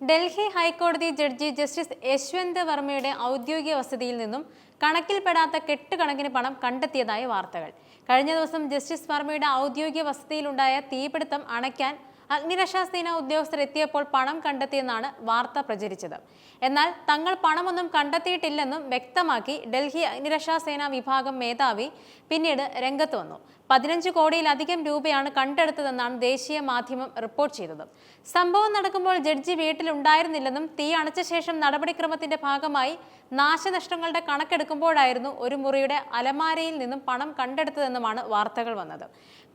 ഡൽഹി ഹൈക്കോടതി judge justice Yashwant വർമ്മയുടെ ഔദ്യോഗിക വസതിയിൽ നിന്നും കണക്കിൽപ്പെടാത്ത കെട്ടുകണക്കിന് പണം കണ്ടെത്തിയതായ വാർത്തകൾ. കഴിഞ്ഞ ദിവസം ജസ്റ്റിസ് വർമ്മയുടെ ഔദ്യോഗിക വസതിയിലുണ്ടായ തീപിടുത്തം അണയ്ക്കാൻ അഗ്നിരക്ഷാസേന ഉദ്യോഗസ്ഥർ എത്തിയപ്പോൾ പണം കണ്ടെത്തിയെന്നാണ് വാർത്ത പ്രചരിച്ചത്. എന്നാൽ തങ്ങൾ പണമൊന്നും കണ്ടെത്തിയിട്ടില്ലെന്നും വ്യക്തമാക്കി ഡൽഹി അഗ്നിരക്ഷാസേന വിഭാഗം മേധാവി പിന്നീട് രംഗത്ത് വന്നു. പതിനഞ്ച് കോടിയിലധികം രൂപയാണ് കണ്ടെടുത്തതെന്നാണ് ദേശീയ മാധ്യമം റിപ്പോർട്ട് ചെയ്തത്. സംഭവം നടക്കുമ്പോൾ ജഡ്ജി വീട്ടിലുണ്ടായിരുന്നില്ലെന്നും തീ അണച്ച ശേഷം നടപടിക്രമത്തിന്റെ ഭാഗമായി നാശനഷ്ടങ്ങളുടെ കണക്കെടുക്കുമ്പോഴായിരുന്നു ഒരു മുറിയുടെ അലമാരയിൽ നിന്നും പണം കണ്ടെടുത്തതെന്നുമാണ് വാർത്തകൾ വന്നത്.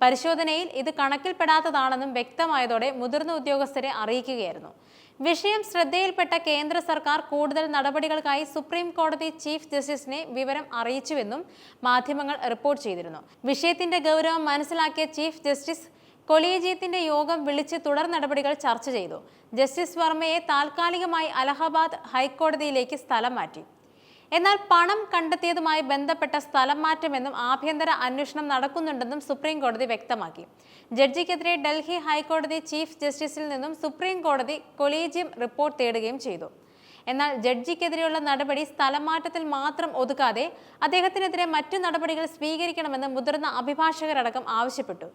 പരിശോധനയിൽ ഇത് കണക്കിൽപ്പെടാത്തതാണെന്നും വ്യക്തമായതോടെ മുതിർന്ന ഉദ്യോഗസ്ഥരെ അറിയിക്കുകയായിരുന്നു. വിഷയം ശ്രദ്ധയിൽപ്പെട്ട കേന്ദ്ര സർക്കാർ കൂടുതൽ നടപടികൾക്കായി സുപ്രീം കോടതി ചീഫ് ജസ്റ്റിസിനെ വിവരം അറിയിച്ചുവെന്നും മാധ്യമങ്ങൾ റിപ്പോർട്ട് ചെയ്തിരുന്നു. വിഷയത്തിന്റെ ഗൗരവം മനസ്സിലാക്കിയ ചീഫ് ജസ്റ്റിസ് കൊളീജിയത്തിന്റെ യോഗം വിളിച്ച് തുടർ നടപടികൾ ചർച്ച ചെയ്തു. ജസ്റ്റിസ് വർമ്മയെ താൽക്കാലികമായി അലഹബാദ് ഹൈക്കോടതിയിലേക്ക് സ്ഥലം മാറ്റി. എന്നാൽ പണം കണ്ടെത്തിയതുമായി ബന്ധപ്പെട്ട സ്ഥലം മാറ്റമെന്നും ആഭ്യന്തര അന്വേഷണം നടക്കുന്നുണ്ടെന്നും സുപ്രീം കോടതി വ്യക്തമാക്കി. ജഡ്ജിക്കെതിരെ ഡൽഹി ഹൈക്കോടതി ചീഫ് ജസ്റ്റിസിൽ നിന്നും സുപ്രീം കോടതി കൊളീജിയം റിപ്പോർട്ട് തേടുകയും ചെയ്തു. എന്നാൽ ജഡ്ജിക്കെതിരെയുള്ള നടപടി സ്ഥലം മാറ്റത്തിൽ മാത്രം ഒതുക്കാതെ അദ്ദേഹത്തിനെതിരെ മറ്റു നടപടികൾ സ്വീകരിക്കണമെന്ന് മുതിർന്ന അഭിഭാഷകരടക്കം ആവശ്യപ്പെട്ടു.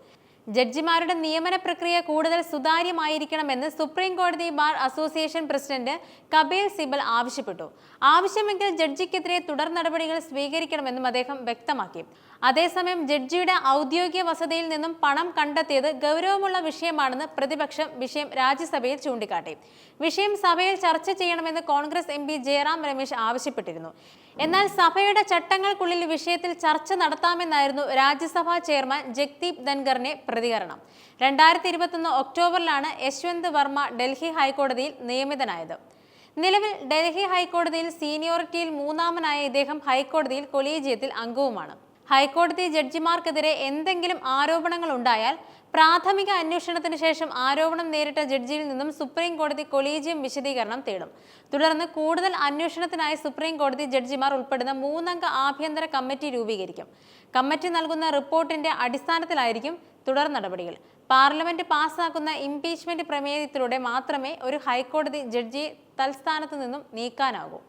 ജഡ്ജിമാരുടെ നിയമന പ്രക്രിയ കൂടുതൽ സുതാര്യമായിരിക്കണമെന്ന് സുപ്രീം കോടതി bar association president Kapil Sibal ആവശ്യപ്പെട്ടു. ആവശ്യമെങ്കിൽ ജഡ്ജിക്കെതിരെ തുടർ നടപടികൾ സ്വീകരിക്കണമെന്നും അദ്ദേഹം വ്യക്തമാക്കി. അതേസമയം ജഡ്ജിയുടെ ഔദ്യോഗിക വസതിയിൽ നിന്നും പണം കണ്ടെത്തിയത് ഗൗരവമുള്ള വിഷയമാണെന്ന് പ്രതിപക്ഷം വിഷയം രാജ്യസഭയിൽ ചൂണ്ടിക്കാട്ടി. വിഷയം സഭയിൽ ചർച്ച ചെയ്യണമെന്ന് കോൺഗ്രസ് എം ജയറാം രമേശ് ആവശ്യപ്പെട്ടിരുന്നു. എന്നാൽ സഭയുടെ ചട്ടങ്ങൾക്കുള്ളിൽ വിഷയത്തിൽ ചർച്ച നടത്താമെന്നായിരുന്നു രാജ്യസഭാ ചെയർമാൻ ജഗ്ദീപ് ധൻഖറിന്റെ പ്രതികരണം. രണ്ടായിരത്തി ഇരുപത്തൊന്ന് ഒക്ടോബറിലാണ് യശ്വന്ത് വർമ്മ ഡൽഹി ഹൈക്കോടതിയിൽ നിയമിതനായത്. നിലവിൽ ഡൽഹി ഹൈക്കോടതിയിൽ സീനിയോറിറ്റിയിൽ മൂന്നാമനായ ഇദ്ദേഹം ഹൈക്കോടതിയിൽ കൊളീജിയത്തിൽ അംഗവുമാണ്. ഹൈക്കോടതി ജഡ്ജിമാർക്കെതിരെ എന്തെങ്കിലും ആരോപണങ്ങൾ ഉണ്ടായാൽ പ്രാഥമിക അന്വേഷണത്തിന് ശേഷം ആരോപണം നേരിട്ട ജഡ്ജിയിൽ നിന്നും സുപ്രീം കോടതി കൊളീജിയം വിശദീകരണം തേടും. തുടർന്ന് കൂടുതൽ അന്വേഷണത്തിനായി സുപ്രീം കോടതി ജഡ്ജിമാർ ഉൾപ്പെടുന്ന മൂന്നംഗ ആഭ്യന്തര കമ്മിറ്റി രൂപീകരിക്കും. കമ്മിറ്റി നൽകുന്ന റിപ്പോർട്ടിന്റെ അടിസ്ഥാനത്തിലായിരിക്കും തുടർ നടപടികൾ. പാർലമെന്റ് പാസ്സാക്കുന്ന ഇംപീച്ച്മെന്റ് പ്രമേയത്തിലൂടെ മാത്രമേ ഒരു ഹൈക്കോടതി ജഡ്ജിയെ തൽസ്ഥാനത്ത് നിന്നും നീക്കാനാകൂ.